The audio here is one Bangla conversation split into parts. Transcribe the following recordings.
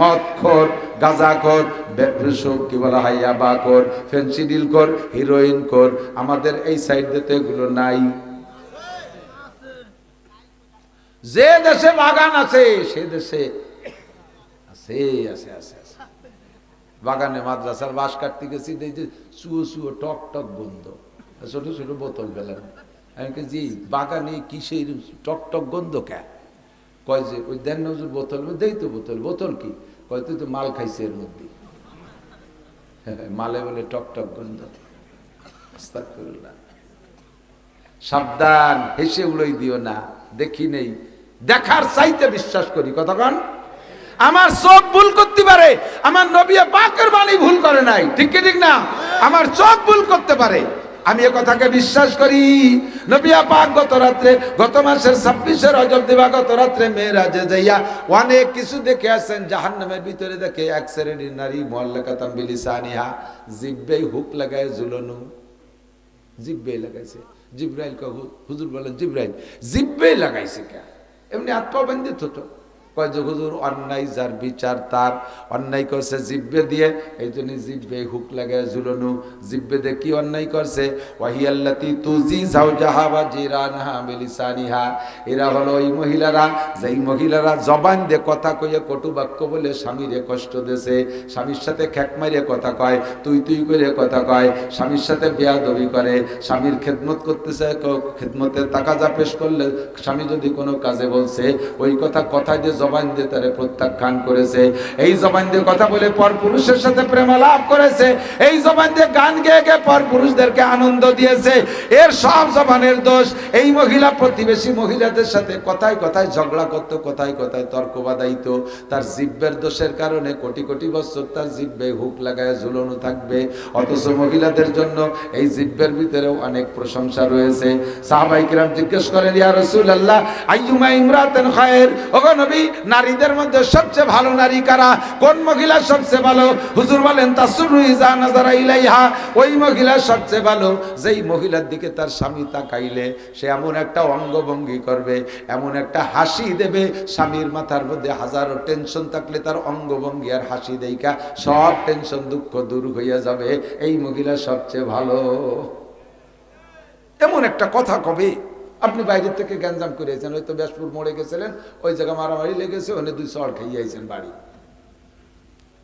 মদ খোর, গাঁজা খোর কি বলা হয় খোর ফেন্সিডিল খোর, হিরোইন খোর, আমাদের এই সাইড দিতে এগুলো নাই। যে দেশে বাগান আছে, সে দেশে আছে আছে আছে আছে। বাগানে মাদ্রাসার বাস কাটতে গেছি দেখছি চুয়ো চুয়ো, টক টক গন্ধ। ছোট ছোট বোতল ফেলেন আমি কে বাগানে কিসের টক টক গন্ধ কে? কয় যে, ওই দেন নজর, বোতল দেই তো বোতল বোতল কি? কয়, তুই তো মাল খাইছে এর মধ্যে। মালে বলে, টক টক গন্ধ সাবধান, হেসে উড়ই দিও না, দেখি নেই। দেখার চাইতে বিশ্বাস করি কতক্ষণ আমার চোখ ভুল করতে পারে, আমার নবী পাকের বাণী ভুল করে নাই, ঠিক কি, ঠিক না? আমার চোখ ভুল করতে পারে। আমি এ কথাকে বিশ্বাস করি নবিয়া পাক গত রাত্রে, গত মাসের ছাব্বিশে রজব দিবা গত রাত্রে মেয়েরাজে যাইয়া অনেক কিছু দেখে আসেন জাহান্নামের ভিতরে দেখে এক শ্রেণির নারী মল্লাকাতাম বিলিসানিহা জিব্বেই হুক লাগায় ঝুলনু। জিব্বে লাগাইছে। জিব্রাইল হুজুর বলেন, জিব্রাইল জিব্বে লাগাইছে কে? এমনি আত্মবন্দিত হতো কয় যে, হুজুর, অন্যায় যার বিচার তার, অন্যায় করছে জিব্বে দিয়ে। এই জন্য জিব্বে হুক লাগায় ঝুলনু। জিব্বে দিয়ে কি অন্যায় করছে? ওয়াহিয়াল্লাতি তুজি জাওজাহা বা জিরানহা বিলিসানিহা। এরা হলো ওই মহিলারা, যেই মহিলারা জবান দিয়ে কথা কইয়ে কটু বাক্য বলে স্বামীরে কষ্ট দেছে স্বামীর সাথে খ্যাক মারিয়ে কথা কয়, তুই তুই করে কথা কয়। স্বামীর সাথে বেয়াদবি করে। স্বামীর খেদমত করতেছে, ক- খেদমতের তাকাজা পেশ করলে স্বামী যদি কোনো কাজে বলছে, ওই কথা কথা দিয়ে জবান দিয়ে তারে প্রত্যাখ্যান করেছে। এই জবান দিয়ে কথা বলে পর পুরুষের সাথে প্রেমালাপ করেছে। এই জবান দিয়ে গান গেয়ে গেয়ে পর পুরুষদেরকে আনন্দ দিয়েছে। এর সব জবানের দোষ। এই মহিলা প্রতিবেশী মহিলাদের সাথে কথায় কথায় ঝগড়া করত, কথায় কথায় তর্ক বাদাইতো তার জিব্বের দোষের কারণে কোটি কোটি বছর তার জিব্বে হুক লাগায় ঝুলনো থাকবে। অথচ মহিলাদের জন্য এই জিব্বের ভিতরেও অনেক প্রশংসা রয়েছে। সাহাবাইকিরাম জিজ্ঞেস করেন, ইয়া রাসূলুল্লাহ, আইয়ুমা ইমরাতান খায়ের? ওগো নবী নারীদের মধ্যে সবচেয়ে ভালো নারী কারা? কোন মহিলা সবচেয়ে ভালো? হুজুর বলেন তাসুরু ইজা নাজারা ইলাইহা। ওই মহিলা সবচেয়ে ভালো, যেই মহিলার দিকে তার স্বামী তাকাইলে সে এমন একটা অঙ্গভঙ্গি করবে, এমন একটা হাসি দেবে, স্বামীর মাথার মধ্যে হাজারো টেনশন থাকলে তার অঙ্গভঙ্গি আর হাসি দেইকা সব টেনশন দুঃখ দূর হইয়া যাবে। এই মহিলা সবচেয়ে ভালো। এমন একটা কথা কবে? আপনি বাইরের থেকে গ্যাঞ্জাম করেছেন হয়তো ব্যাসপুর মোড়ে গেছিলেন ওই জায়গা মারামারি লেগেছে ওখানে দুই চড় খাইয়ে আইছেন বাড়ি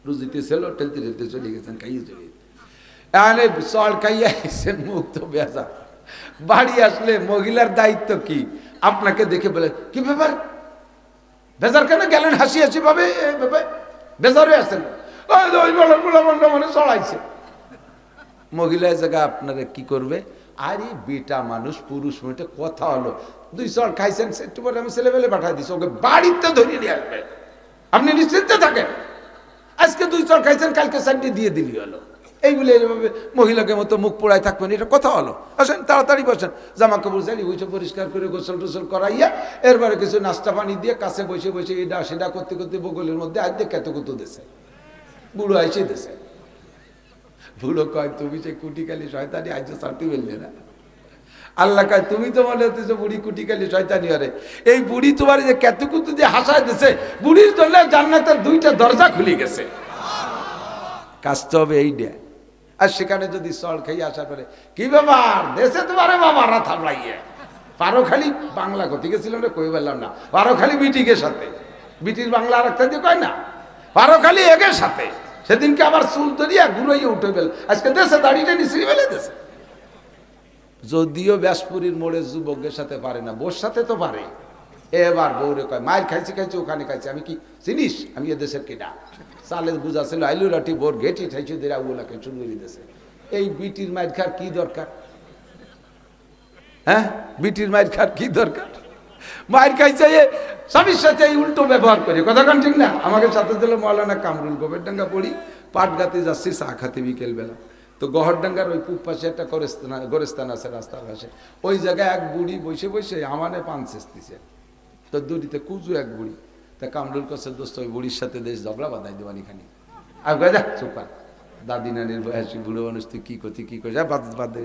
রুজিতে ছিল ঠেলতে ঠেলতে চলে গেছেন খাইয়ে চলে এখানে চড় খাইয়ে মুখ তো বেজা বাড়ি আসলে মহিলার দায়িত্ব কি আপনাকে দেখে বলে কি ব্যাপার বেজার কেন গেলেন হাসি হাসি ভাবে বেজার হয়ে আসেন ওই মানে চড়াইছে মহিলা জায়গা আপনারা কি করবে আরে বেটা মানুষ, পুরুষ মেয়েটা কথা হলো। দুই চড় খাইছেন একটু পরে আমি ছেলেবেলে পাঠাই দিচ্ছি ওকে বাড়িতে ধরিয়ে নিয়ে আসবে। আপনি নিশ্চিন্তে থাকেন। আজকে দুই চড় খাইছেন, কালকে চারটি দিয়ে দিলি হলো। এইগুলো এইভাবে মহিলাকে মতো মুখ পোড়ায় থাকবেন, এটা কথা হলো। আসেন, তাড়াতাড়ি বসেন। জামা কাপড় চালি বসে পরিষ্কার করে গোসল টোসল করাইয়া, এরপরে কিছু নাস্তা পানি দিয়ে কাছে বসে বসে এটা সেটা করতে করতে বগলের মধ্যে আজ দিয়ে কেত কুতু দেশে। বুড়ো আইসে দেশে। বুড়ো কয়, তুমি সে কুটিকালি শয়তানি, আজ সারতে বললে না। আল্লাহ কয়, তুমি তো মনে হচ্ছে বুড়ি কুটিকালি শয়তানি হরে। এই বুড়ি তোমার যে কেতুকুতু দিয়ে হাসায় দিছে, বুড়ির জন্য জান্নাতের দুইটা দরজা খুলে গেছে। কাজটা হবে এই ডে আর সেখানে যদি চল খেয়ে আসা করে কি ব্যাপার? দেশে তোমারে বাবারা থামলাইয়ে। পারো খালি? বাংলা কথি গেছিলাম রে কই বললাম না। পারো খালি বিটিকের সাথে। বিটির বাংলা আর একটা দিয়ে কয় না? পারো খালি একের সাথে। সেদিনকে আবার চুল তরিয়া ঘুরাইয়ে উঠে গেল। আজকে দেশে দাড়িটা নিশ্চয়ই বেলে দেশে। যদিও ব্যাসপুরীর মোড়ে যুবকের সাথে পারে না বোর সাথে তো পারে। এবার বৌরে কয় মায়ের খাইছি খাইছি, ওখানে খাইছি। আমি কি, চিনিস? আমি এ দেশের কিনা চালের গুজা ছিল, আইলু রাটি বোর ঘেটি ঠাইছি, দিরা ওগুলাকে চুনগুলি দেশে এই বিটির মায়ের খার কি দরকার? হ্যাঁ? বিটির মায়ের খার কি দরকার? মায়ের এ স্বামীর সাথে এই উল্টো ব্যবহার করি। কথা কান ঠিক না? আমাকে সাথে দিল মৌলানা কামরুল গোবের ডাঙ্গা পড়ি, পাট গাতে যাচ্ছি, চা খাতে বিকেলবেলা। তো গহরডাঙ্গার ওই পুব পাশে একটা গোরস্থান গোরস্থান আছে রাস্তার পাশে। ওই জায়গায় এক বুড়ি বসে বসে আমানে পান শেষতেছে তো দুটিতে কুজু এক বুড়ি। তা কামরুল কাছে দোস্ত, ওই বুড়ির সাথে দেশ ঝগড়া বাঁধাই দেবানি খানি। আর কয়ে দেখ, চোপা দাদি নানির বয়সী বুড়ো মানুষ, তুই কী করছি কী করছি বাদ বাদ দে।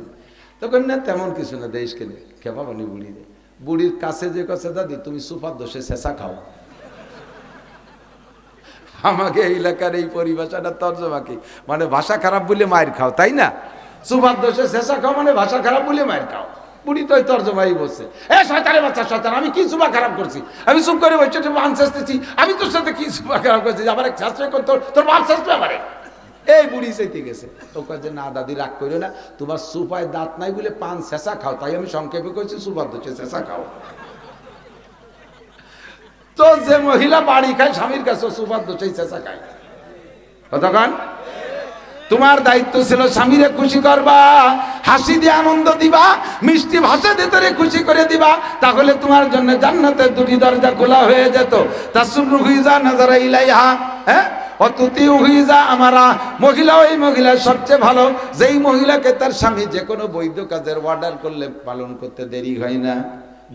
তখন না, তেমন কিছু না দেশ কেনে খেপা বানি বুড়ি রে বুড়ির কাছে যে কাছে, দাদি, তুমি সুপার দোষে শেষা খাও। আমাকে এলাকার এই পরিভাষাটা তর্জমা কি? মানে ভাষা খারাপ বলে মায়ের খাও, তাই না? সুভার দোষে শেষা খাও মানে ভাষা খারাপ বলে মায়ের খাও। বুড়ি তো তর্জমাই বলছে, এ শয়তানের বাচ্চা, শয়তান, আমি কি সুবা খারাপ করছি? আমি চুপ করে বসে মান আমি তোর সাথে কি সুবা খারাপ করছি? আমার এক শাস্ত্রে তোর তোর বাপ শাস্ত্রে আমারে। এই বুড়ি চাইতে গেছে। তো যে না দাদি রাগ করো না, তোমার সুপায় দাঁত নাই বলে পান শেষা খাও, তাই আমি সংক্ষেপে কইছি সুপার দোষে শেষা খাও। তো যে মহিলা বাড়ি খায়, স্বামীর কাছে সুপার দোষেই শেষা খায়। কতক্ষণ তোমার দায়িত্ব ছিল স্বামীরে খুশি করবা, হাসি দিয়ে আনন্দ দিবা, মিষ্টি ভাষা দিয়ে তোরে খুশি করে দিবা, তাহলে তোমার জন্য জান্নাতের দুটি দরজা খোলা হয়ে যেত। তাসুর হুইজা নাজারা ইলাইহা হ্যাঁ? অতুতি হুইজা আমারা। মহিলা ওই মহিলা সবচেয়ে ভালো। যেই মহিলাকে তার স্বামী যে কোনো বৈধ কাজের অর্ডার করলে পালন করতে দেরি হয় না।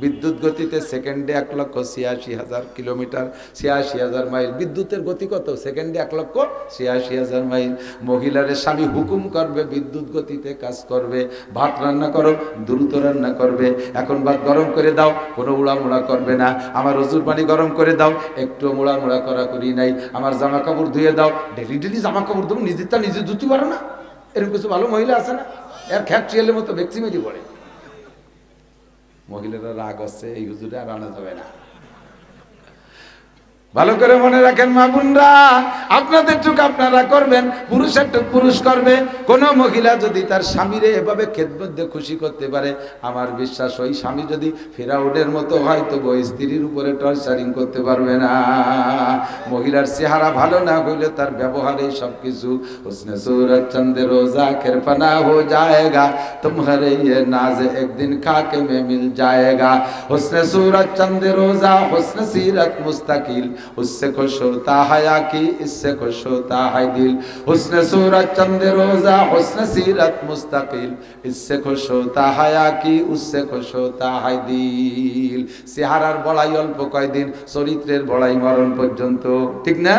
বিদ্যুৎ গতিতে সেকেন্ডে এক লক্ষ ছিয়াশি হাজার কিলোমিটার, ছিয়াশি হাজার মাইল। বিদ্যুতের গতি কত? সেকেন্ডে এক লক্ষ ছিয়াশি হাজার মাইল। মহিলারে স্বামী হুকুম করবে, বিদ্যুৎ গতিতে কাজ করবে, ভাত রান্না করো, দ্রুত রান্না করবে। এখন ভাত গরম করে দাও, কোনো উড়া মুড়া করবে না। আমার রজুর পানি গরম করে দাও একটু মুড়া মুড়া করা করি নাই। আমার জামা কাপড় ধুয়ে দাও। ডেলি ডেলি জামা কাপড় দেবো নিজেরটা নিজে ধুতে পারো না। এরকম কিছু ভালো মহিলা আছে না? এর খ্যাপ চিয়ালের মতো ব্যক্তি মেরি পড়ে। মহিলারা রাগ আছে এই হুজুরে আর আনা যাবে না। ভালো করে মনে রাখেন মামুনরা আপনাদের টুক আপনারা করবেন, পুরুষের টুক পুরুষ করবে। কোনো মহিলা যদি তার স্বামীরে এভাবে খেদমধ্যে খুশি করতে পারে, আমার বিশ্বাস ওই স্বামী যদি ফেরাউডের মতো হয় তো ওই স্ত্রীর উপরে টর্চারিং করতে পারবে না। মহিলার চেহারা ভালো না হইলে তার ব্যবহারে সব কিছু উসনে সুরজ চন্দ্র রোজা খেরপানা হো যায়গা। তোমারে ইয়ে নাজ একদিন খাকে মে মিল যায়গা? হুসনে সুরজ চন্দ্র রোজা, হুসনে সিরত মুস্তাকিল। उससे खुश होता हया की इससे खुश होता है दिल उसने सूरज चंद रोजा हुस्न सीरत मुस्तकिल इससे खुश होता हया की उससे खुश होता है दिल চেহারার বড়াই অল্প কয়দিন চরিত্রের বড়াই মরণ পর্যন্ত ঠিক না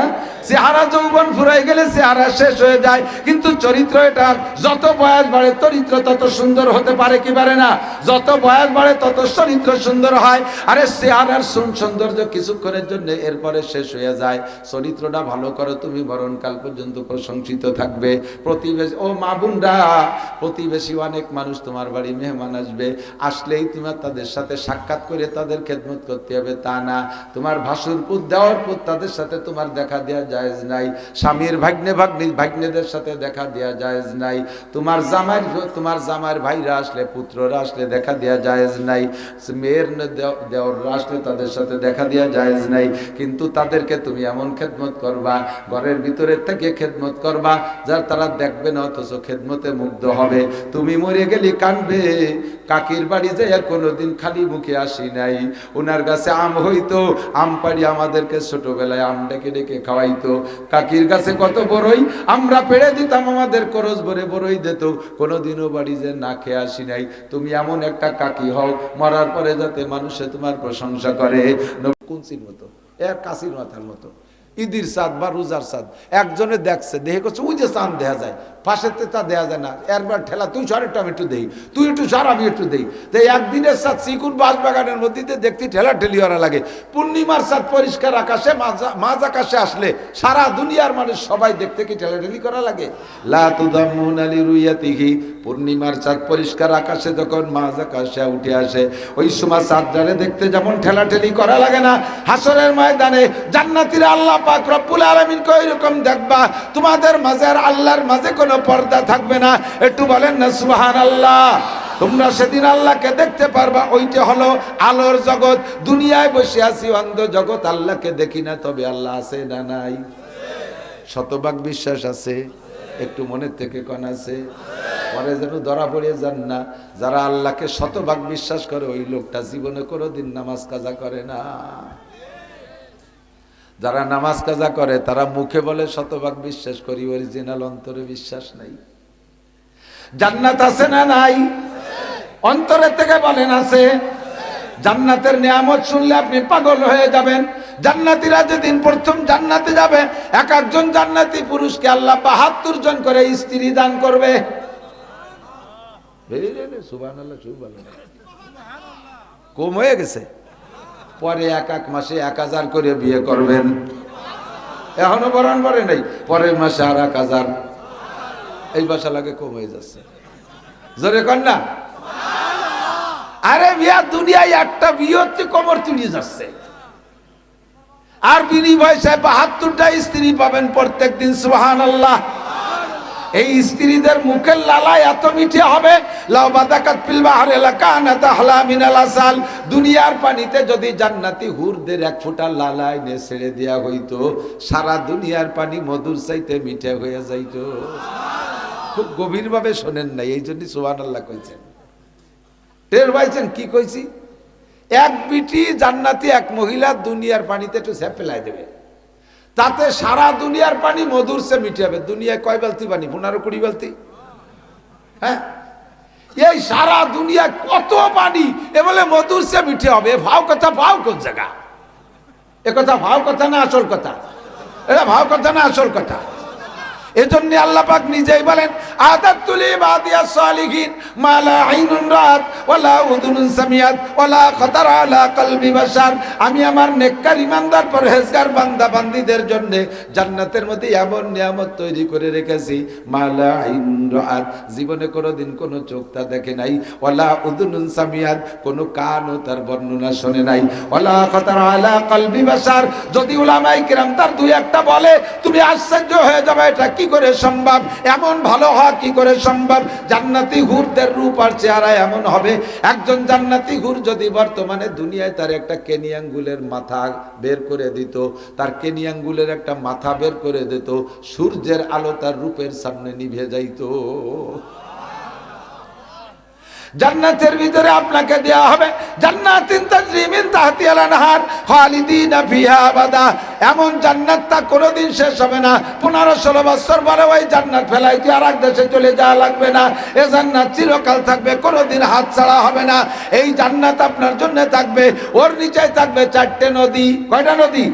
চেহারা যৌবন ফুরাই গেলে চেহারা শেষ হয়ে যায় কিন্তু চরিত্র এটা যত বয়স বাড়ে চরিত্র তত সুন্দর হতে পারে কি পারে না যত বয়স বাড়ে তত চরিত্র সুন্দর হয় আরে চেহারার সুন সৌন্দর্য কিছুক্ষণের জন্য এরপরে শেষ হয়ে যায়। চরিত্রটা ভালো করো, তুমি মরণকাল পর্যন্ত প্রশংসিত থাকবে। প্রতিবেশী ও মা বোনরা, প্রতিবেশী অনেক মানুষ তোমার বাড়ি মেহমান আসবে। আসলেই তোমার তাদের সাথে সাক্ষাৎ করে তাদের খেদমত করতে হবে, তা না। তোমার ভাসুর পুত দেওয়ার পুত তাদের সাথে তোমার দেখা দেওয়া জায়েজ নাই। স্বামীর ভাগ্নে ভাগ্নি ভাগ্নেদের সাথে দেখা দেওয়া জায়েজ নাই। তোমার জামাইর তোমার জামাইয়ের ভাইরা আসলে, পুত্ররা আসলে দেখা দেওয়া জায়েজ নাই। মেয়ের দেও- দেওররা আসলে তাদের সাথে দেখা দেওয়া জায়েজ নাই। কিন্তু তাদেরকে তুমি এমন খেদমত করবা, ঘরের ভিতরে থেকে খেদমত করবা, যার তারা দেখবে না অথচ খেদমতে মুগ্ধ হবে। তুমি মরে গেলি কানবে, কাকির বাড়ি যাইয়া কোনোদিন খালি মুখে আসি নাই। ওনার কাছে আম হইতো, আম পাড়ি আমাদেরকে ছোটবেলায় আম ডেকে ডেকে খাওয়াইতো। কাকির কাছে কত বড়ই, আমরা পেড়ে দিতাম আমাদের করজ ভরে বড়ই দিত। কোনোদিনও বাড়ি যে না খেয়ে আসি নাই। তুমি এমন একটা কাকি হও, মরার পরে যাতে মানুষে তোমার প্রশংসা করে। কুঞ্চির মতো। এক কাশির মাথার মতো। ঈদির চাঁদ বা রোজার চাঁদ একজনে দেখছে দেখে করছে, ওই যে চাঁদ দেখা যায়। পাশেতে তা দেয়া যায় না। এরবার ঠেলা, তুই সর একটু, আমি একটু দেই। তুই একটু সর, আমি একটু দেই। তো একদিনের সাথ চিকুন বাস বাগানের মধ্যে দেখতে ঠেলা ঠেলি ওরা লাগে। পূর্ণিমার সাথ পরিষ্কার আকাশে, মাঝ আকাশে আসলে সারা দুনিয়ার মানুষ সবাই দেখতে কি ঠেলা ঠেলি করা লাগে? লা তুদাম্মুন আলী রুইয়াতিহি। পূর্ণিমার চাঁদ পরিষ্কার আকাশে যখন মাঝ আকাশে উঠে আসে, ওই সময় চাঁদটারে দেখতে যেমন ঠেলাঠেলি করা লাগে না। হাসরের ময়দানে জান্নাতিরা আল্লাহ পাক রব্বুল আলামিন কই রকম, দেখবা, তোমাদের মাঝে আর আল্লাহর মাঝে কোনো পর্দা থাকবে না। একটু বলেন না সুহান আল্লাহ তোমরা সেদিন আল্লাহকে দেখতে পারবা, ওইটা হলো আলোর জগৎ। দুনিয়ায় বসে আছি, অন্ধ জগৎ আল্লাহকে দেখি না, তবে আল্লাহ আছে না নাই? শতভাগ বিশ্বাস আছে। একটু মনের থেকে কন আছে। পরে যেন ধরা পড়ে যান না। যারা আল্লাহকে শতভাগ বিশ্বাস করে, ওই লোকটা জীবনে কোনোদিন নামাজ কাজা করে না। যারা নামাজ কাজা করে, তারা মুখে বলে শতভাগ বিশ্বাস করি অরিজিনাল অন্তরে বিশ্বাস নাই। জান্নাত আছে না নাই? অন্তরের থেকে বলেন আছে। জান্নাতের নিয়ামত শুনলে আপনি পাগল হয়ে যাবেন। জান্নাতিরা যেদিন প্রথম জান্নাতে যাবে। এক একজন জান্নাতি পুরুষকে আল্লাহ বাহাত্তর জন করে স্ত্রী দান করবে। কম হয়ে গেছে। পরে এক এক মাসে এক হাজার করে বিয়ে করবেন। এখনও বরণ পরে নাই পরের মাসে আর এক হাজার। এই বাসা লাগে কম হয়ে যাচ্ছে। জোরে কর না। আরে বিয়া দুনিয়ায় একটা বিয়ে হচ্ছে কমর তুলে যাচ্ছে। আর বিনিময় সাহেব বাহাত্তরটা স্ত্রী পাবেন প্রত্যেক দিন সুহান আল্লাহ এই স্ত্রীদের মুখের লালা এত মিঠে হবে। দুনিয়ার পানিতে যদি জান্নাতি হুরদের এক ফোঁটা লালা এনে ছেড়ে দেওয়া হইতো, সারা দুনিয়ার পানি মধুর চাইতে মিঠে হয়ে যাইতো। খুব গভীরভাবে শোনেন নাই এই জন্য সুবহানাল্লাহ কইছেন। টের পাইছেন কি কইছি? এক বিটি জান্নাতি এক মহিলা দুনিয়ার পানিতে একটু স্যাপ ফেলাই দেবে। তাতে সারা দুনিয়ার পানি মধুর সে মিটে যাবে দুনিয়ায় কয় বালতি পানি? পনেরো কুড়ি বালতি? হ্যাঁ? এই সারা দুনিয়ায় কত পানি? এ বলে মধুর সে মিঠে হবে। ভাও কথা, ভাও কোন জায়গা? এ কথা ভাও কথা না আসল কথা? এটা ভাও কথা না আসল কথা? এজন্য আল্লাহ পাক নিজেই বলেন আদাতুলি বাদিয়া সালিহিন মালা আইনুন রাত ওয়ালা উযুনুন সামিয়াত ওয়ালা খাতার আলা কলবি বাশার। আমি আমার নেককার ইমানদার পরহেজগার বান্দা বান্দীদের জন্য জান্নাতের মধ্যে এমন নিয়ামত তৈরি করে রেখেছি মালা আইনুন রাত। জীবনে কোনোদিন কোনো চোখ তা দেখে নাই ওয়ালা উযুনুন সামিয়াত। কোনো কানও তার বর্ণনা শোনে নাই ওয়ালা খাতার আলা কলবি বাশার। যদি উলামায়ে কিরাম তার দুই একটা বলে, তুমি আশ্চর্য হয়ে যাবে, এটা কি করে সম্ভব? এমন ভালো হওয়া কি করে সম্ভব? জান্নাতি হুরদের রূপ আর চেহারা এমন হবে। একজন জান্নাতি হুর যদি বর্তমানে দুনিয়ায় তার একটা কেনিয়াঙ্গুলের মাথা বের করে দিত, তার কেনিয়াঙ্গুলের একটা মাথা বের করে দিত, সূর্যের আলো তার রূপের সামনে নিভে যাইতো। জান্নাতের ভিতরে আপনাকে দেওয়া হবে। জান্নাতিন তাজরিমিন তাহতিয়াল আনহার খালিদিনা ফিহা আবাদা। এমন জান্নাত তা কোনোদিন শেষ হবে না। পনেরো ষোলো বছর পরে ওই জান্নাত ফেলাই তুই আর এক দেশে চলে যাওয়া লাগবে না। এ জান্নাত চিরকাল থাকবে, কোনোদিন হাত ছাড়া হবে না। এই জান্নাত আপনার জন্য থাকবে, ওর নিচে থাকবে চারটে নদী। কয়টা নদী?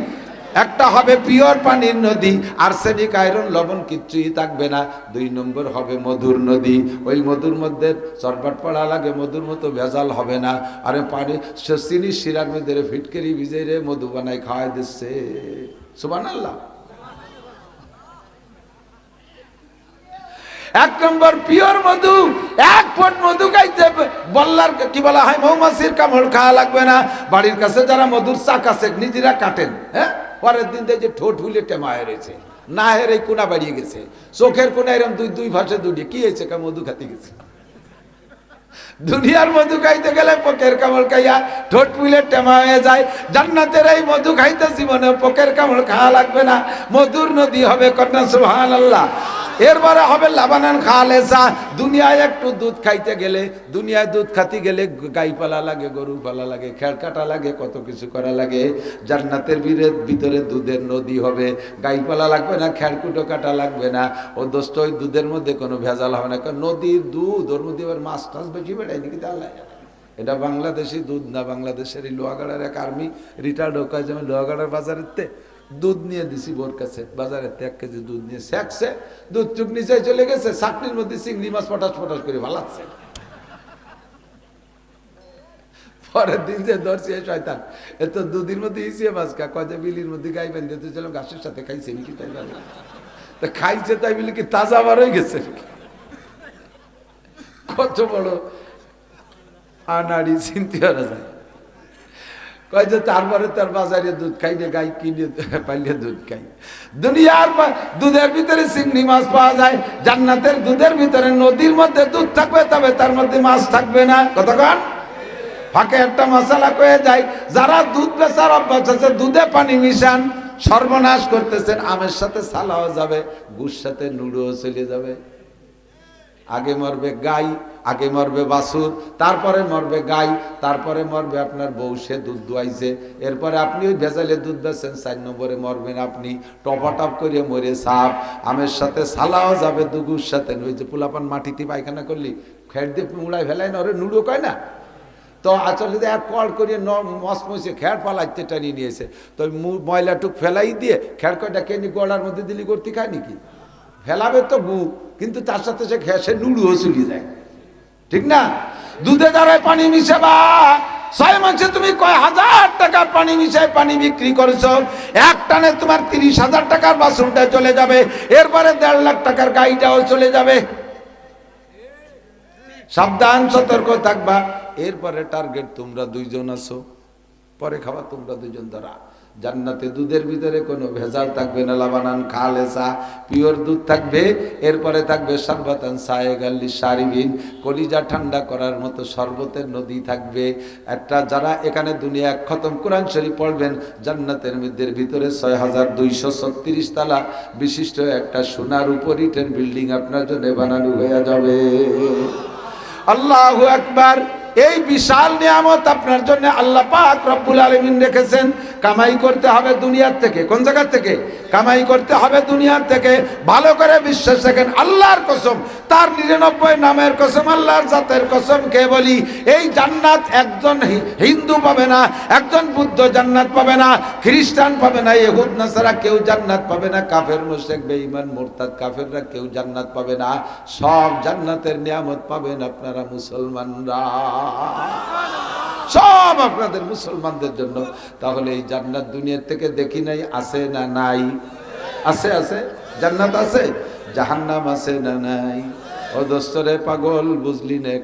একটা হবে পিওর পানির নদী, আর্সেনিক আয়রন, লবণ কিচ্ছুই থাকবে না। দুই নম্বর হবে মধুর নদী। ওই মধুর মধ্যে চরবাট পড়া লাগে, মধুর মতো ভেজাল হবে না। আরে পানি চিনি শিরার মধ্যে ফিটকেরি ভিজে রে মধু বানাই খাওয়াই দিচ্ছে। সুবান আল্লাহ এক নম্বর পিওর মধু, এক ফোট মধু খাইতে বল্লার, কি বলা হয়, মৌমাছির কামড় খাওয়া লাগবে না। বাড়ির কাছে যারা মধুর চাক আছে, নিজেরা কাটেন হ্যাঁ? পরের দিন দেখে যে ঠোঁট হুলে টেমা হেরেছে না হেরে কোনা বাড়িয়ে গেছে। চোখের কোনা এরকম দুই দুই ভাষে দুটি। কি হয়েছে কে মধু খাতে গেছে? দুনিয়ার মধু খাইতে গেলে পকের কামড় খাইয়া ঠোঁট পুলে টেমা হয়ে যায়। জান্নাতের এই মধু খাইতে জীবনে পকের কামড় খাওয়া লাগবে না। মধুর নদী হবে কন্যা সুহান আল্লাহ এরপরে হবে লাবানান খালেসা। দুনিয়ায় একটু দুধ খাইতে গেলে, দুনিয়ায় দুধ খাতে গেলে গাই পালা লাগে, গরু পালা লাগে খেড় কাটা লাগে, কত কিছু করা লাগে। জান্নাতের ভিতরে ভিতরে দুধের নদী হবে। গাই পালা লাগবে না খেড়কুটো কাটা লাগবে না। ও দোস্ত, ওই দুধের মধ্যে কোনো ভেজাল হবে না। কারণ নদীর দুধ, ওর মধ্যে এবার মাছ টাছ বেশি বেড়ায় নাকি তাহলে এটা? বাংলাদেশি দুধ না বাংলাদেশের এই লোহাগাড়ার এক আর্মি রিটায়ার্ড হোক যেমন লোহাগাড়ার বাজারেতে দুধ নিয়ে দিছি বোর কাছে। বাজারে এক কেজি দুধ নিয়ে শেখছে, দুধ চুক নিচে চলে গেছে চাকরির মধ্যে চিংড়ি মাছ পটাশ পটাশ করে ভালাচ্ছে পরের দিন যে ধরছি শয়তান, এ তো দুদিন মধ্যে ইসিয়ে মাছ খা, কয় বিলির মধ্যে গাই বেঁধে চলো ঘাসের সাথে খাইছে নাকি তাই তা খাইছে তাই বলে কি তাজা বার হয়ে গেছে কত বড় আনাড়ি চিনতে পারা যায়। যে তারপরে তার বাজারে দুধ খাই না গাই, কিনে পাইলে দুধ খাই। দুনিয়ার দুধের ভিতরে চিংড়ি মাছ পাওয়া যায়, জান্নাতের দুধের ভিতরে নদীর মধ্যে দুধ থাকবে, তবে তার মধ্যে মাছ থাকবে না। কতক্ষণ ফাঁকে একটা মশলা কয়ে যায়, যারা দুধ বেচার অভ্যাস আছে, দুধে পানি মিশান, সর্বনাশ করতেছেন, আমের সাথে সালাও যাবে, গুড় সাথে নুড়োও চলে যাবে। আগে মরবে গাই, আগে মরবে বাছুর, তারপরে মরবে গাই, তারপরে মরবে আপনার বউ, সে দুধ দুয়াইছে। এরপরে আপনি ওই ভেজালে দুধ বেছেন চার নম্বরে মরবেন আপনি। টপাটপ করে মরে সাপ। আমের সাথে সালাও যাবে, দুগুর সাথে। ওই যে পুলাপান মাটিতে পায়খানা করলি, খেট দিয়ে মুড়ায় ফেলাই না, ওরে নুড়ো কয় না? তো আসলে এক কল করে মস মসে খের পালাইতে টানিয়ে নিয়েছে। তো ময়লাটুক ফেলাই দিয়ে খের কয়টা কেনি গলার মধ্যে দিলি করতে খায় নাকি? ফেলাবে তো গু কিন্তু তার সাথে সে খেয়ে সে নুড়ুও চুলি যায়। ঠিক না? দুধে দ্বারায় পানি মিশাবা ছয় মাসে তুমি কয় হাজার টাকার পানি মিশায় পানি বিক্রি করেছ? এক টানে তোমার তিরিশ হাজার টাকার বাসনটা চলে যাবে, এরপরে দেড় লাখ টাকার গাড়িটাও চলে যাবে। সাবধান, সতর্ক থাকবা, এরপরে টার্গেট তোমরা দুইজন আছো, পরে খাওয়া তোমরা দুইজন ধরা। জান্নাতে দুধের ভিতরে কোনো ভেজাল থাকবে না, লাবানান খালেসা পিওর দুধ থাকবে, এরপরে থাকবে সর্বতান সায়েগাল্লি সারিবিন, কলিজা ঠান্ডা করার মতো শরবতের নদী থাকবে। একটা যারা এখানে দুনিয়া খতম কোরআন শরীফ পড়বেন, জান্নাতের মধ্যে ভিতরে ছয় হাজার দুইশো ছত্রিশ তালা বিশিষ্ট একটা সোনার উপরিটেন বিল্ডিং আপনার জন্য বানানো হয়ে যাবে। আল্লাহ আকবার! এই বিশাল নিয়ামত আপনার জন্য আল্লাহ পাক রব্বুল আলমিন রেখেছেন। কামাই করতে হবে দুনিয়ার থেকে। কোন জায়গার থেকে? কামাই করতে হবে দুনিয়ার থেকে। ভালো করে বিশ্বাস রাখেন, আল্লাহর কসম, তার নিরানব্বই নামের কসম, আল্লাহর জাতের কসম কে বলি? এই জান্নাত একজন হিন্দু পাবে না, একজন বুদ্ধ জান্নাত পাবে না, খ্রিস্টান পাবে না, ইহুদ, নাসারা কেউ জান্নাত পাবে না, কাফের, মুশরিক, বেঈমান, মুরতাদ, কাফেররা কেউ জান্নাত পাবে না। সব জান্নাতের নিয়ামত পাবেন আপনারা মুসলমানরা। সব আপনাদের মুসলমানদের জন্য। তাহলে এই জান্নাত দুনিয়ার থেকে দেখি নাই, আছে না নাই? আছে আছে? জান্নাত আছে? জাহান্নাম আছে না নাই? ও দোস্তরে পাগল, বুঝলি নে?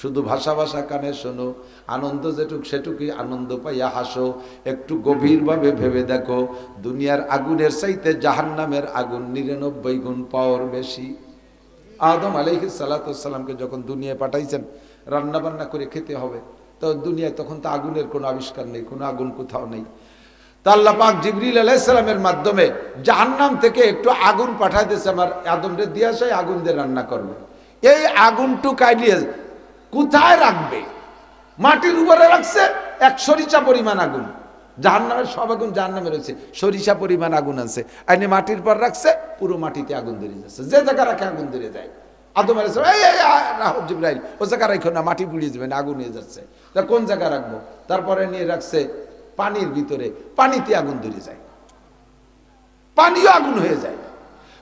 শুধু ভাষা ভাষা কানে শোনো। আনন্দ যেটুক সেটুকুই আনন্দ পাইয়া হাসো। একটু গভীরভাবে ভেবে দেখো, দুনিয়ার আগুনের চাইতে জাহান্নামের আগুন নিরানব্বই গুণ পাওয়ার বেশি। আদম আলাইহি সালাতামকে যখন দুনিয়ায় পাঠাইছেন রান্না বান্না করে খেতে হবে। তো দুনিয়ায় তখন তো আগুনের কোনো আবিষ্কার নেই, কোনো আগুন কোথাও নেই। তা পাক জিবরিল আলাইসালামের মাধ্যমে জাহান্নাম থেকে একটু আগুন পাঠাই দিয়েছে আমার আদমরে, দিয়ে আসে আগুন দিয়ে রান্না করবে। এই আগুনটু কাইলিয়ে কোথায় রাখবে? মাটির উপরে রাখছে এক সরিষা পরিমাণ আগুন। জাহান্নামের সব আগুন জাহান্নামে রয়েছে, সরিষা পরিমাণ আগুন আছে। আইনে মাটির পর রাখছে, পুরো মাটিতে আগুন ধরে যাচ্ছে। যে জায়গা রাখে আগুন ধরে যায়। আদম রাহুল ও জায়গা রাখো না, মাটি পুড়িয়ে যাবে না আগুন হয়ে যাচ্ছে। তা কোন জায়গা রাখব? তারপরে নিয়ে রাখছে পানির ভিতরে, পানিতে আগুন ধরে যায়। পানিও আগুন হয়ে যায়।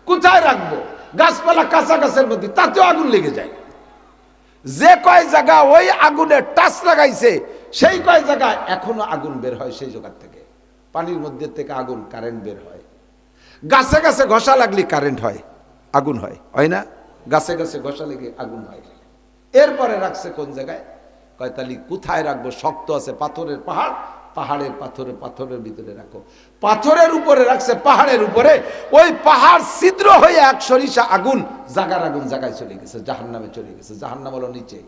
কোথায় রাখব? গাছপালা কাঁচা গাছের মধ্যে, তাতেও আগুন লেগে যায়। যে কয় জায়গা ওই আগুনে টাচ লাগাইছে, সেই কয় জায়গা এখনও আগুন বের হয় সেই জায়গার থেকে। পানির মধ্যে থেকে আগুন কারেন্ট বের হয়। গাছে গাছে ঘষা লাগলে কারেন্ট হয়, আগুন হয় হয় না? গাছে গাছে ঘষা লেগে আগুন হয়। এরপরে রাখছে কোন জায়গায়? কয়, তালি, কোথায় রাখব? শক্ত আছে পাথরের পাহাড়। পাহাড়ের পাথরের পাথরের ভিতরে রাখো। পাথরের উপরে রাখছে, পাহাড়ের উপরে। ওই পাহাড় ছিদ্র হয়ে এক সরিষা আগুন জাগার আগুন জাগায় চলে গেছে জাহান নামে চলে গেছে। জাহান নাম হলো নিচে।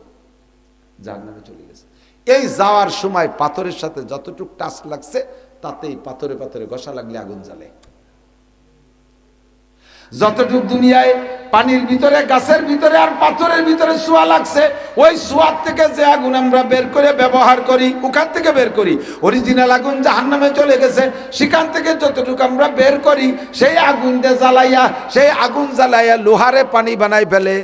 জাহান নামে চলে গেছে। এই যাওয়ার সময় পাথরের সাথে যতটুক টাচ লাগছে, তাতেই পাথরে পাথরে ঘষা লাগলে আগুন জ্বালে। যতটুক দুনিয়ায় পানির ভিতরে, গাছের ভিতরে আর পাথরের ভিতরে সোয়া লাগছে, ওই সোয়ার থেকে যে আগুন আমরা বের করে ব্যবহার করি, ওখান থেকে বের করি। অরিজিনাল আগুন জাহান্নামে চলে গেছে, সেখান থেকে যতটুকু আমরা বের করি, সেই আগুন দিয়ে জ্বালাইয়া, সেই আগুন জ্বালাইয়া লোহারে পানি বানাই ফেলে।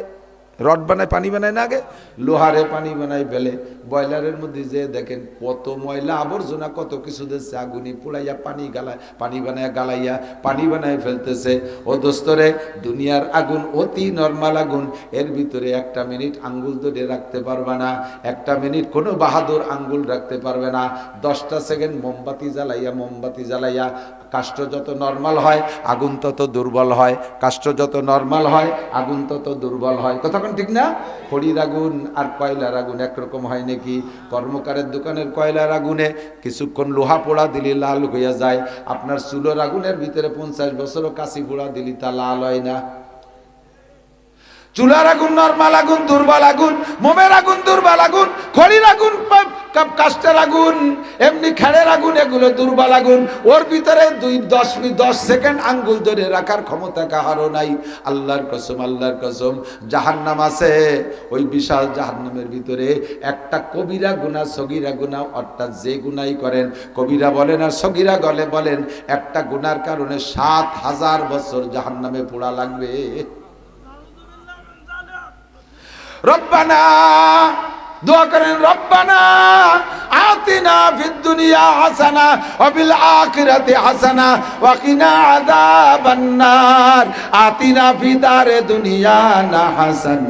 রড বানায়, পানি বানায় না আগে? লোহারে পানি বানায় ফেলে। বয়লারের মধ্যে যে দেখেন কত ময়লা, আবর্জনা কত কিছু দিচ্ছে, আগুনি পুড়াইয়া, পানি গালায়, পানি বানায় গালাইয়া, পানি বানায় ফেলতেছে। ও দোস্তরে, দুনিয়ার আগুন অতি নর্মাল আগুন। এর ভিতরে একটা মিনিট আঙ্গুল ধরে রাখতে পারবে না, একটা মিনিট কোনো বাহাদুর আঙ্গুল রাখতে পারবে না। দশটা সেকেন্ড মোমবাতি জ্বালাইয়া মোমবাতি জ্বালাইয়া কাষ্ঠ যত নর্মাল হয়, আগুন তত দুর্বল হয়। কাষ্ঠ যত নর্মাল হয়, আগুন তত দুর্বল হয়। কতক্ষণ ঠিক না? খড়ির আগুন আর কয়লার আগুন একরকম হয় নাকি? কর্মকারের দোকানের কয়লার আগুনে কিছুক্ষণ লোহা পোড়া দিলি লাল হইয়া যায়। আপনার চুলোর আগুনের ভিতরে পঞ্চাশ বছরও কাশি পোড়া দিলি তা লাল হয় না। চুলার আগুন, নর্মাল আগুন, দুর্বল আগুন, মোমের আগুন, দুর্বল আগুন, খড়ির আগুন কাষ্টের আগুন, এমনি খেড়ের আগুন, এগুলো দুর্বল আগুন। ওর ভিতরে দুই, দশ মিনিট, দশ সেকেন্ড আঙ্গুল ধরে রাখার ক্ষমতা কাহারও নাই। আল্লাহর কসম আল্লাহর কসম, জাহান্নাম আছে। ওই বিশাল জাহান্নামের ভিতরে একটা কবিরা গুণা, সগিরা গুণা, অর্থাৎ যে গুনাই করেন, কবিরা বলেন আর সগিরা গলে বলেন, একটা গুনার কারণে সাত হাজার বছর জাহান্নামে পোড়া লাগবে। রব্বানা, দোয়া করেন, রব্বানা, আতিনা ফিদ দুনিয়া হাসানা, ওয়া ফিল হাসানা, ওয়া কিনা আযাবান আতিনা ফি দারে দুনিয়া না হাসান,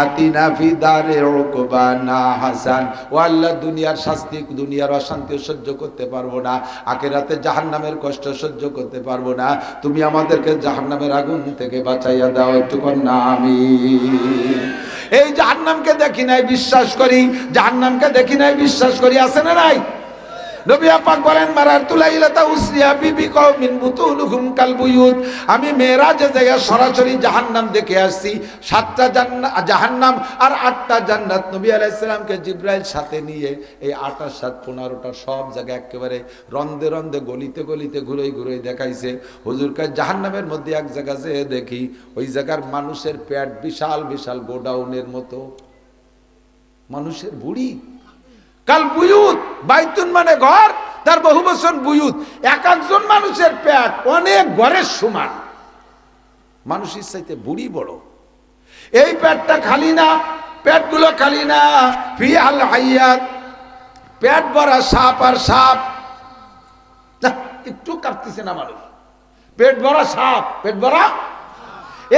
আতিনা ফি দারে উকবা না হাসান। ও দুনিয়ার শাস্তি, দুনিয়ার অশান্তি সহ্য করতে পারব না। আখিরাতে জাহান্নামের কষ্ট সহ্য করতে পারব না। তুমি আমাদেরকে জাহান্নামের আগুন থেকে বাঁচাইয়া দাও, একটু কন্যা আমি এই জাহান্নামকে দেখি নাই বিশ্বাস করি। জাহান্নামকে দেখি নাই বিশ্বাস করি। আছে না নাই? নবী পাক বলেন, মারার তুলাইলাতা উসরিয়া বিবি কওমিন বুতুলুহুম কাল বুয়ুত। আমি মেরাজে যাইয়া সরাসরি জাহান্নাম দেখে আসছি। সাতটা জাহান্নাম আর আটটা জান্নাত নবী আলাইহিস সালামকে জিব্রাইল সাথে নিয়ে এই আটার সাত, পনেরোটা সব জায়গায় একেবারে রন্দে রন্দে গলিতে গলিতে ঘুরে ঘুরে দেখাইছে। হুজুরকে জাহান্নামের মধ্যে এক জায়গা যেয়ে দেখি, ওই জায়গার মানুষের পেট বিশাল বিশাল গোডাউনের মতো। মানুষের বুড়ি। কাল বুয়ুত! বাইতুন মানে ঘর, তার বহু বছর বুয়ুত। এক একজন মানুষের পেট অনেক ঘরের সমান। মানুষের চাইতে বুড়ি বড়। এই পেটটা খালি না, পেটগুলো খালি না। ফি আল হাইয়াত, পেট ভরা সাপ আর সাপ। একটু কাঁপতেছে না মানুষ। পেট ভরা সাপ, পেট ভরা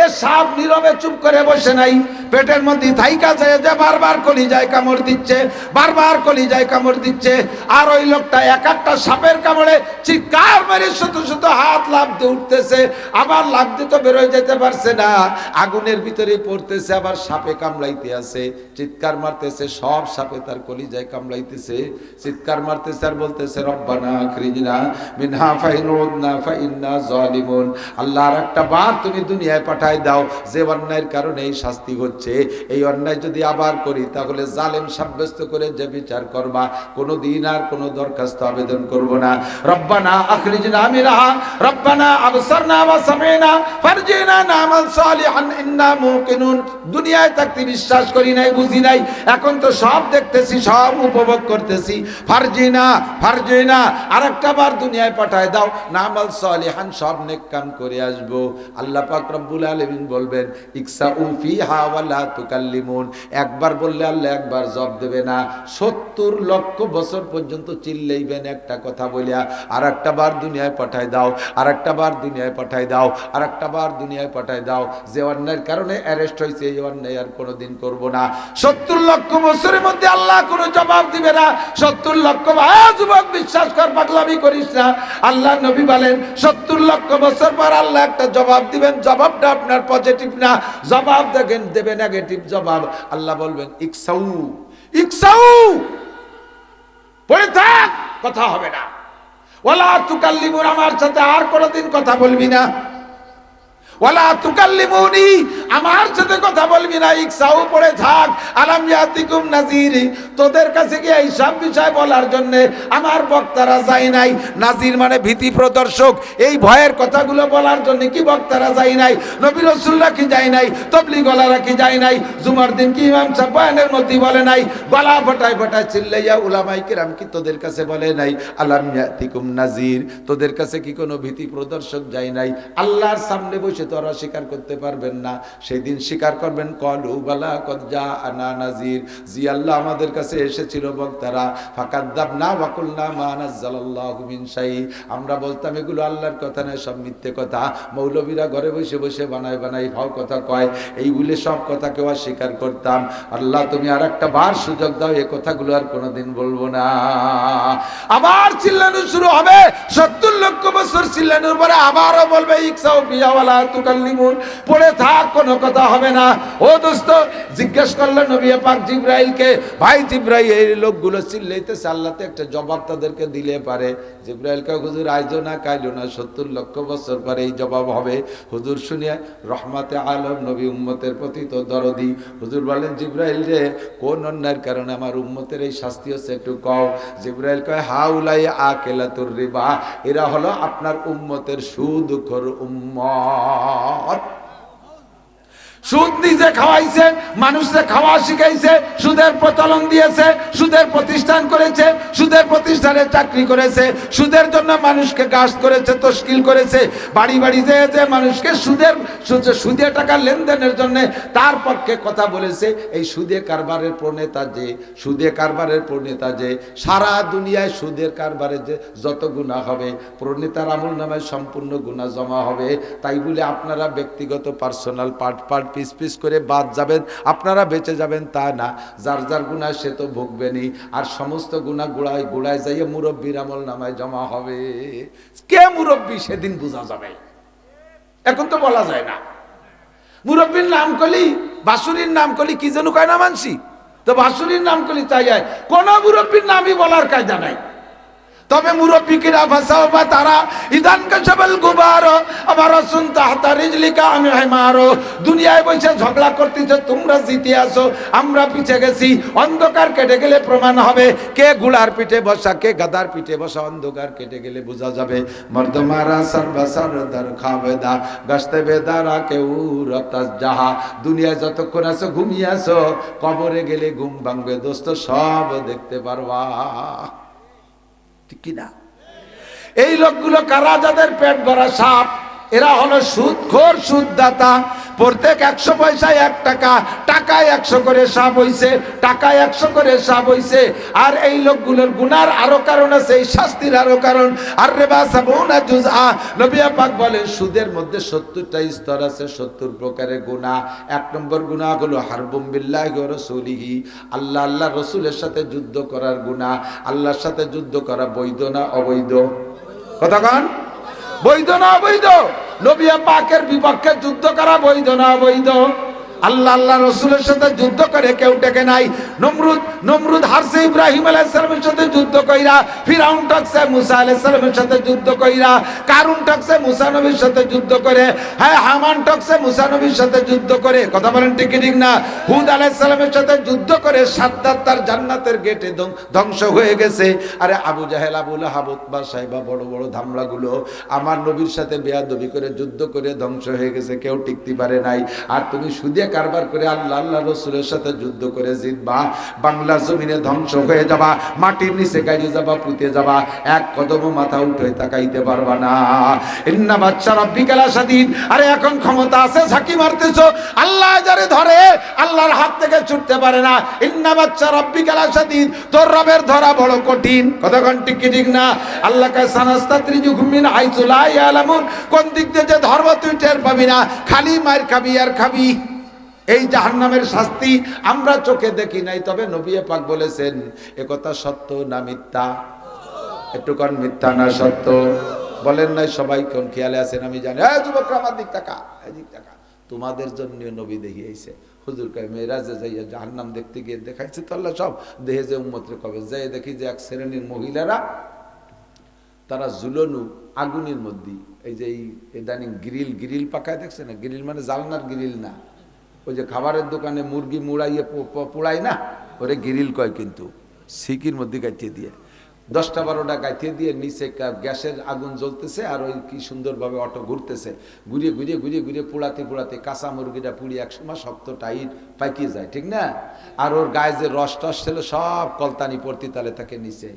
এ সাপ নীরবে চুপ করে বসে নাই। পেটের মধ্যে থাইকা যায় যে বারবার কলি যায় কামড় দিচ্ছে, বারবার কলি যায় কামড় দিচ্ছে। আর ওই লোকটা এক একটা সাপের কামড়ে চিৎকার মেরে শুধু শুধু হাত লাভতে উঠতেছে। আবার লাভতে তো বেরোয় যেতে পারছে না। আগুনের ভিতরে পড়তেছে, আবার সাপে কামড়াইতে আছে। চিৎকার মারতেছে, সব সাপে তার কলি যায় কামড়াইতেছে। চিৎকার মারতেছে আর বলতেছে, রব্বানা আখরিজনা মিনহা ফাইন উদনা ফাইন্না জালিমুন। আল্লাহ আর একটা বার তুমি দুনিয়ায় পাঠায় দাও। যে অন্যায়ের কারণে এই শাস্তি হচ্ছে। এই অন্যায় যদি আবার করি, তাহলে জালেম সাব্যস্ত করে যে বিচার করবা। কোনো দিন আর কোনো দরখাস্ত আবেদন করব না। রব্বানা আখরিজনা মিনহা, রব্বানা আবসারনা ওয়া সামিনা, ফারজিনা নামাল সালিহান, ইন্না মুকিনুন। দুনিয়ায় থাকতে বিশ্বাস করি নাই, বুঝি নাই। এখন তো সব দেখতেছি, সব উপভোগ করতেছি। ফারজিনা ফারজিনা, আরেকটা বার দুনিয়ায় পাঠায় দাও। নামাল সালিহান, সব নেক কাম করে আসব। আল্লাহ পাক রব্বুল আলামিন বলবেন ইকসা ফিহা ওয়ালা তুকাল্লিমুন। একবার বললে আল্লাহ একবার জব দেবে না। সত্তর লক্ষ বছর পর্যন্ত চিল্লাইবেন একটা কথা বলিয়া আর একটা বার দুনিয়ায় পাঠায় দাও আর একটা বার দুনিয়ায় পাঠায় দাও আর একটা বার দুনিয়ায় পাঠায় দাও। যে অন্যায়ের কারণে অ্যারেস্ট হয়েছে, এই অন্যায় আর কোনোদিন করব না। সত্তর লক্ষ বছরের মধ্যে আল্লাহ কোনো জবাব দিবে না। সত্তর লক্ষ যুবক, বিশ্বাস কর, পাগলামি করিস না। আল্লাহ নবী বলেন, সত্তর লক্ষ বছর পর আল্লাহ একটা জবাব দিবেন। জবাবটা আপনার পজিটিভ না, জবাব দেখেন, দেবে নেগেটিভ জবাব। আল্লাহ বলবেন, ইকসাউ ইকসাউ, পড়ে থাক, কথা হবে না। ওলা তুকাল্লিমুর আমার সাথে আর কোনোদিন কথা বলবি না। ওয়ালা তুকাল্লিমুনি, আমার সাথে কথা বলবি না পড়ে থাক, আলাম ইয়াতিকুম তোদের কাছে কি এই সব বিষয় বলার জন্য আমার বক্তারা যায় নাই? নাজির মানে ভীতি প্রদর্শক। এই ভয়ের কথাগুলো বলার জন্য কি বক্তারা যায় নাই? নবী কি যায় নাই? যায় নাই? জুমার দিন কি ইমাম সাহেব বয়ানের মধ্যে বলে নাই? গলা ফটায় ফটায় চিল্লাইয়া উলামাই কিরাম কি তোদের কাছে বলে নাই? আলাম ইয়াতিকুম নাজির, তোদের কাছে কি কোনো ভীতি প্রদর্শক যায় নাই? আল্লাহর সামনে বসে তোরা স্বীকার করতে পারবেন না। সেদিন স্বীকার করবেন, কলু বালা কজ্জা আনা নাজির জি আল্লাহ আমাদের কাছে এসেছিল বক্তারা ফাকাদ্দাব না মানাজ্জালাল্লাহু মিন আমরা বলতাম, এগুলো আল্লাহর কথা নয়, সব মিথ্যে কথা। মৌলবীরা ঘরে বসে বসে বানায় বানাই ভাও কথা কয়। এইগুলি সব কথা কথাকে অস্বীকার করতাম। আল্লাহ তুমি আর একটা বার সুযোগ দাও, এ কথাগুলো আর কোনোদিন বলব না। আবার চিল্লানো শুরু হবে, সত্তর লক্ষ বছর চিল্লানোর পরে আবারও বলবে ইকসাও পিয়াওয়ালা তুকাল্লিমুন। পড়ে থাক, কোনো কথা হবে না। ও দোস্ত, জিজ্ঞেস করল পাক জিব্রাইলকে, ভাই জিব্রাইল, এই লোকগুলো একটা জবাব তাদেরকে দিলে পারে। জিব্রাইলকে হুজুর, আইজো না, কাইলো না, সত্তর লক্ষ বছর পরে এই জবাব হবে। হুজুর শুনিয়া রহমাতে আলম, নবী উম্মতের প্রতি তো দরদি। হুজুর বলেন, জিব্রাইল রে, কোন অন্যায়ের কারণে আমার উম্মতের এই শাস্তি হচ্ছে একটু কও? জিব্রাইল কয়, হাউলাই আকেলাতুর রিবা, এরা হলো আপনার উম্মতের সুদুখর উম্মত। আর সুদ নিজে খাওয়াইছে মানুষকে খাওয়া শিখাইছে, সুদের প্রচলন দিয়েছে, সুদের প্রতিষ্ঠান করেছে, সুদের প্রতিষ্ঠানে চাকরি করেছে, সুদের জন্য মানুষকে গাছ করেছে, তশকিল করেছে। বাড়ি বাড়ি যেয়ে যে মানুষকে সুদের, সুদ- টাকা লেনদেনের জন্য তার পক্ষে কথা বলেছে। এই সুদে কারবারের প্রণেতা যে, সুদে কারবারের প্রণেতা যে, সারা দুনিয়ায় সুদের কারবারে যে যত গুণা হবে, প্রণেতার আমল নামায় সম্পূর্ণ গুণা জমা হবে। তাই বলে আপনারা ব্যক্তিগত, personal part part piece piece করে বাদ যাবেন, আপনারা বেঁচে যাবেন তা না। যার যার গুণা সে তো ভুগবেনি আর সমস্ত গুণা গুড়ায় গুড়ায় যাইয়ে মুরব্বীর আমল নামায় জমা হবে। কে মুরব্বী সেদিন বোঝা যাবে? এখন তো বলা যায় না। মুরব্বীর নাম কলি, বাসুরির নাম কলি, কি যেন কয় না মানসি তো বাসুরির নাম কলি, তাই যায় কোন মুরব্বীর নামই বলার কায়দা নাই। তবে মুরব্বিকিরা ফাসাও বা তারা, ইদান কাশাবাল গুবার আবার শুন তাহতা রিজলিকা আমি হেমারো দুনিয়ায় বসে ঝগড়া করতেছে, তোমরা জিতে আসো, আমরা পিছে গেছি। অন্ধকার কেটে গেলে প্রমাণ হবে, কে গুড়ার পিঠে বসা, কে গাদার পিঠে বসা। অন্ধকার কেটে গেলে বোঝা যাবে, মর্দমারা সর্বা সরদার খাবেদা গস্তে বেদারা কেউ রতাস যাহা। দুনিয়ায় যতক্ষণ আছো, ঘুমিয়ে আসো কবরে গেলে ঘুম ভাঙবে, দোস্ত, সব দেখতে পারবা। কিনা? এই লোকগুলো কারা যাদের পেট ভরা সাপ? এরা হলো সুদখোর, সুদদাতা। প্রত্যেক একশো পয়সায় এক টাকা, টাকায় একশো করে সাপ হইছে, টাকায় একশো করে সাপ হইছে। আর এই লোকগুলোর গুনার আরও কারণ আছে, এই শাস্তির আরও কারণ। আর সাবুনা জুজা নবিয়া বলে সুদের মধ্যে সত্তরটা স্তর আছে, সত্তর প্রকারের গুণা এক নম্বর গুণা হলো হারবুম বিল্লাহ রসুলিহি। আল্লাহ আল্লাহ রসুলের সাথে যুদ্ধ করার গুণা আল্লাহর সাথে যুদ্ধ করা বৈধ না অবৈধ? কতক্ষণ বৈধ না অবৈধ? নবিয়া পাকের বিপক্ষে যুদ্ধ করা বৈধ না অবৈধ? আল্লাহ আল্লাহ রসুলের সাথে যুদ্ধ করে কেউ টেকে নাই। নমরুদ নমরুদ হারসে ইব্রাহিম আলাইসালামের সাথে যুদ্ধ কইরা, ফিরাউন টকসে মুসা আলাইসালামের সাথে যুদ্ধ কইরা, কারুন টকসে মুসা নবীর সাথে যুদ্ধ করে হ্যাঁ হামান টকসে মুসা নবীর সাথে যুদ্ধ করে। কথা বলেন ঠিক ঠিক না? হুদ আলাইসালামের সাথে যুদ্ধ করে সাদ্দাত তার জান্নাতের গেটে ধ্বংস হয়ে গেছে। আরে আবু জাহেল আবুল হাবুত বা সাহেবা, বড় বড় ধামড়াগুলো আমার নবীর সাথে বেয়াদবি করে যুদ্ধ করে ধ্বংস হয়ে গেছে, কেউ টিকতে পারে নাই। আর তুমি সুদে কারবার করে আল্লাহ আল্লাহ রসুলের সাথে যুদ্ধ করে জিতবা। বাংলা জমিনে ধ্বংস হয়ে যাবা, মাটির নিচে গাড়ি যাবা, পুঁতে যাবা। এক কদম মাথা উঠে তাকাইতে পারবা না। ইন্না বাচ্চা রব্বি কেলা সাদিন আরে এখন ক্ষমতা আছে, ঝাঁকি মারতেছো। আল্লাহ যারে ধরে, আল্লাহর হাত থেকে ছুটতে পারে না। ইন্না বাচ্চা রব্বি কেলা সাদিন তোর রবের ধরা বড় কঠিন। কতক্ষণ ঠিক কি ঠিক না? আল্লাহ কে সানাস্তা ত্রিজুঘুমিন আইসুলাই আলামুন কোন দিক দিয়ে যে ধর্ম তুই টের পাবি না? খালি মার খাবি আর খাবি। এই জাহান্নামের শাস্তি আমরা চোখে দেখি নাই, তবে নবিয়ে পাক বলেছেন একথা সত্য না মিথ্যা? একটু কন, মিথ্যা না সত্য? বলেন নাই সবাই কোন খেয়ালে আছেন? আমি জানি। হ্যাঁ যুবক আমার দিক টাকা দিক টাকা তোমাদের জন্য নবী দেখিয়েছে। হুজুর কয়, মেয়েরাজে যাইয়া জাহান্নাম দেখতে গিয়ে দেখাইছে তো সব। দেহে যে উম্মতরে কবে? যাই দেখি যে এক শ্রেণির মহিলারা, তারা জুলনু আগুনের মধ্যে, এই যে এই ইদানিং গ্রিল গ্রিল পাকায় দেখছে না? গ্রিল মানে জালনার গ্রিল না। ওই যে খাবারের দোকানে মুরগি মুড়াইয়ে পো- পো- পোড়ায় না, ওরে গিরিল কয় কিন্তু, সিকির মধ্যে গাইতে দিয়ে। দশটা বারোটা গাইতে দিয়ে নিচে গ্যাসের আগুন জ্বলতেছে আর ওই কি সুন্দরভাবে অটো ঘুরতেছে। ঘুরিয়ে ঘুরিয়ে ঘুরিয়ে ঘুরিয়ে পোড়াতে পোড়াতে কাঁচা মুরগিটা পুড়িয়ে একসময় শক্ত টাইট পাইকিয়ে যায়, ঠিক না? আর ওর গায়ে যে রস টস ছিল সব কলতানি পড়তি তালে থাকে নিচে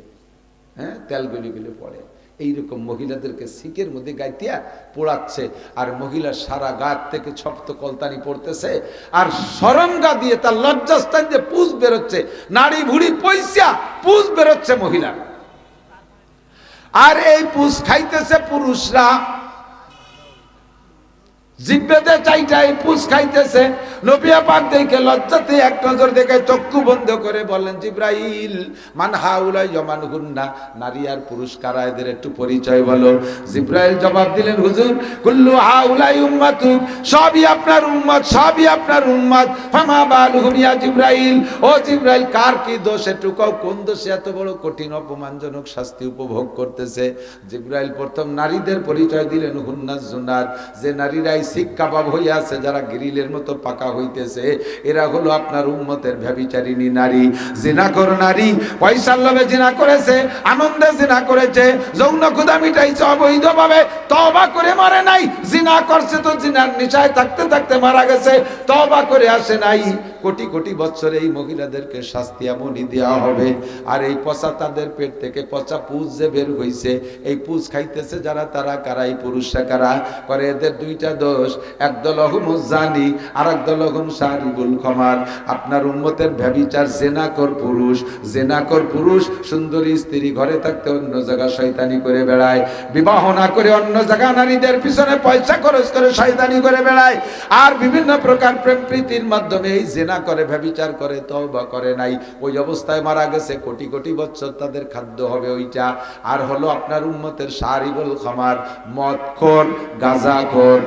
হ্যাঁ তেল গলি গলি পড়ে। এইরকম মহিলাদেরকে শিখের মধ্যে গাইতিয়া পোড়াচ্ছে। আর মহিলা সারা গাত থেকে ছপ্ত কলতানি পড়তেছে। আর সরঙ্গা দিয়ে তার লজ্জাস্থান দিয়ে পুষ বেরোচ্ছে। নারী ভুড়ি পয়সা পুষ বেরোচ্ছে মহিলার। আর এই পুষ খাইতেছে পুরুষরা। জিব্বেতে চাইটাই পুষ খাইতেছে। নবিয়া পাক দেখে লজ্জাতে এক নজর দেখে চক্ষু বন্ধ করে বললেন, জিব্রাইল, মান হাউলাই জমান হুন্না। নারী আর পুরুষ কারা এদের একটু পরিচয় বলো। জিব্রাইল জবাব দিলেন, হুজুর, কুল্লু হাউলাই উম্মাতু সবই আপনার উম্মত, সবই আপনার উম্মত। ফামা বালুহুম ইয়া জিব্রাইল। ও জিব্রাইল, কার কি দোষ একটু কও কোন দোষে এত বড় কঠিন অপমানজনক শাস্তি উপভোগ করতেছে? জিব্রাইল প্রথম নারীদের পরিচয় দিলেন হুন্নাস জুনার। যে নারীরাই শিক কাবাব হয়ে আছে, যারা গ্রিলের মতো পাকা হইতেছে, এরা হলো আপনার উম্মতের ভ্যাবিচারিণী নারী। জিনাকর নারী, পয়সার লোভে জিনা করেছে, আনন্দে জিনা করেছে, যৌন ক্ষুদা মিটাইছে অবৈধভাবে তবা করে মারে নাই। জিনা করছে তো জিনার নিশায় থাকতে থাকতে মারা গেছে তবা করে আসে নাই। কোটি কোটি বছর এই মহিলাদেরকে শাস্তি এমনই দেওয়া হবে। আর এই পচা তাদের পেট থেকে পচা পুজ যে বের হইছে, এই পুজ খাইতেছে যারা, তারা কারা, এই পুরুষরা কারা? করে এদের দুইটা দোষ একদল অহমুজ জানি আর একদল অহম সারিবুল খমার। আপনার উম্মতের ভ্যাবিচার জেনাকর পুরুষ জেনাকর পুরুষ, সুন্দরী স্ত্রী ঘরে থাকতে অন্য জায়গা শয়তানি করে বেড়ায়। বিবাহ না করে অন্য জায়গা নারীদের পিছনে পয়সা খরচ করে শয়তানি করে বেড়ায়। আর বিভিন্ন প্রকার প্রেম প্রীতির মাধ্যমে এই জেনা করে ভ্যাবিচার করে তো বা করে নাই। ওই অবস্থায় মারা গেছে, কোটি কোটি বছর তাদের খাদ্য হবে ওইটা। আর হলো আপনার উন্মতের সারিবল খামার, মদ খোর, গাঁজা গাঁজাখোর